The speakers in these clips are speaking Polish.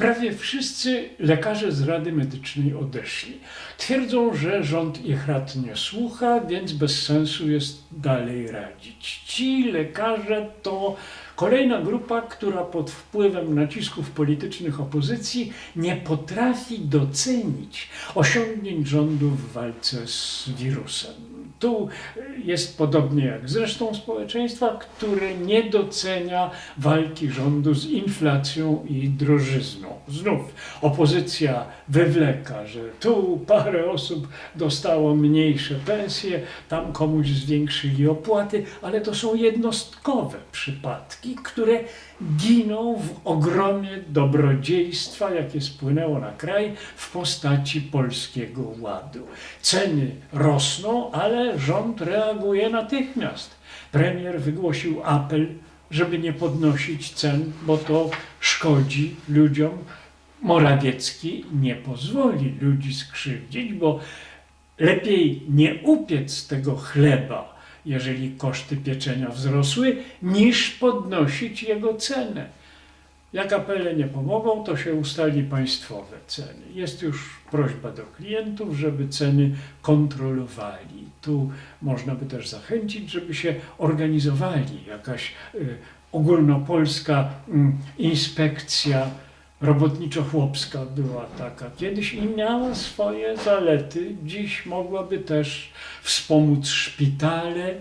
Prawie wszyscy lekarze z Rady Medycznej odeszli. Twierdzą, że rząd ich rad nie słucha, więc bez sensu jest dalej radzić. Ci lekarze to kolejna grupa, która pod wpływem nacisków politycznych opozycji nie potrafi docenić osiągnięć rządu w walce z wirusem. Tu jest podobnie jak z resztą społeczeństwa, które nie docenia walki rządu z inflacją i drożyzną. Znów opozycja wywleka, że tu parę osób dostało mniejsze pensje, tam komuś zwiększyli opłaty, ale to są jednostkowe przypadki, które giną w ogromie dobrodziejstwa, jakie spłynęło na kraj w postaci polskiego ładu. Ceny rosną, ale rząd reaguje natychmiast. Premier wygłosił apel, żeby nie podnosić cen, bo to szkodzi ludziom. Morawiecki nie pozwoli ludzi skrzywdzić, bo lepiej nie upiec tego chleba, jeżeli koszty pieczenia wzrosły, niż podnosić jego cenę. Jak apele nie pomogą, to się ustali państwowe ceny. Jest już prośba do klientów, żeby ceny kontrolowali. Tu można by też zachęcić, żeby się organizowali. Jakaś y, ogólnopolska mm, inspekcja robotniczo-chłopska była taka kiedyś i miała swoje zalety. Dziś mogłaby też wspomóc szpitale,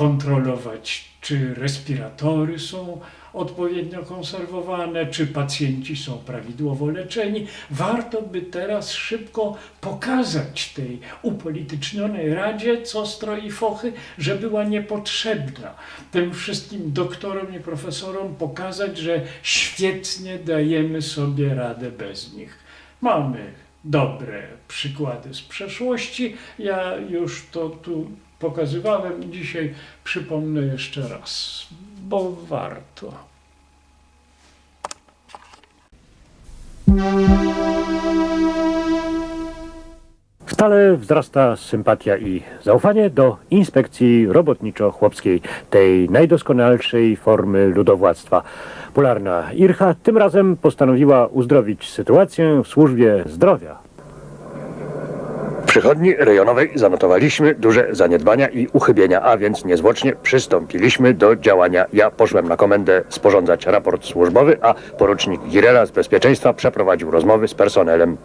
kontrolować, czy respiratory są odpowiednio konserwowane, czy pacjenci są prawidłowo leczeni. Warto by teraz szybko pokazać tej upolitycznionej Radzie, co stroi fochy, że była niepotrzebna. Tym wszystkim doktorom i profesorom pokazać, że świetnie dajemy sobie radę bez nich. Mamy dobre przykłady z przeszłości. Ja już to tu pokazywałem. Dzisiaj przypomnę jeszcze raz, bo warto. Stale wzrasta sympatia i zaufanie do inspekcji robotniczo-chłopskiej, tej najdoskonalszej formy ludowładztwa. Polarna Ircha tym razem postanowiła uzdrowić sytuację w służbie zdrowia. Przychodni rejonowej zanotowaliśmy duże zaniedbania i uchybienia, a więc niezwłocznie przystąpiliśmy do działania. Ja poszłem na komendę sporządzać raport służbowy, a porucznik Girela z bezpieczeństwa przeprowadził rozmowy z personelem.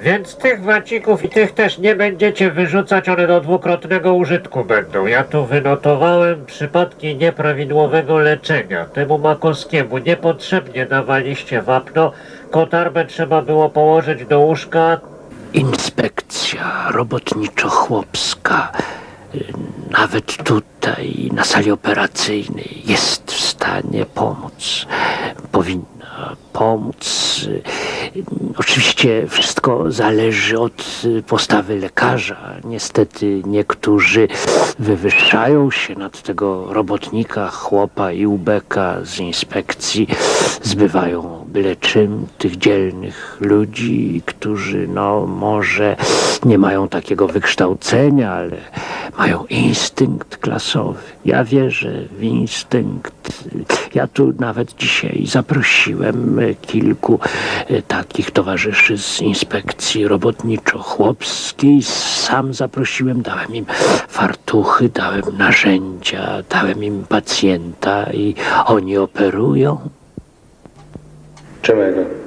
Więc tych wacików i tych też nie będziecie wyrzucać, one do dwukrotnego użytku będą. Ja tu wynotowałem przypadki nieprawidłowego leczenia. Temu Makowskiemu niepotrzebnie dawaliście wapno, kotarbę trzeba było położyć do łóżka. Inspekcja robotniczo-chłopska, nawet tutaj na sali operacyjnej, jest w stanie pomóc. Powinna pomóc. Oczywiście wszystko zależy od postawy lekarza. Niestety niektórzy wywyższają się nad tego robotnika, chłopa i ubeka z inspekcji, zbywają byle czym tych dzielnych ludzi, którzy no może nie mają takiego wykształcenia, ale mają instynkt klasowy. Ja wierzę w instynkt. Ja tu nawet dzisiaj zaprosiłem kilku e, takich towarzyszy z inspekcji robotniczo-chłopskiej. Sam zaprosiłem, dałem im fartuchy, dałem narzędzia, dałem im pacjenta i oni operują. Czego?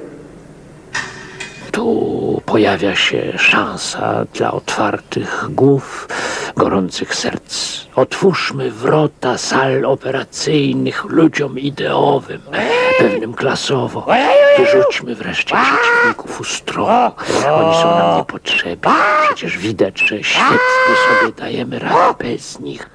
Tu pojawia się szansa dla otwartych głów, gorących serc. Otwórzmy wrota sal operacyjnych ludziom ideowym, pewnym klasowo. Wyrzućmy wreszcie przeciwników ustroju. Oni są nam niepotrzebni. Przecież widać, że świetnie sobie dajemy radę bez nich.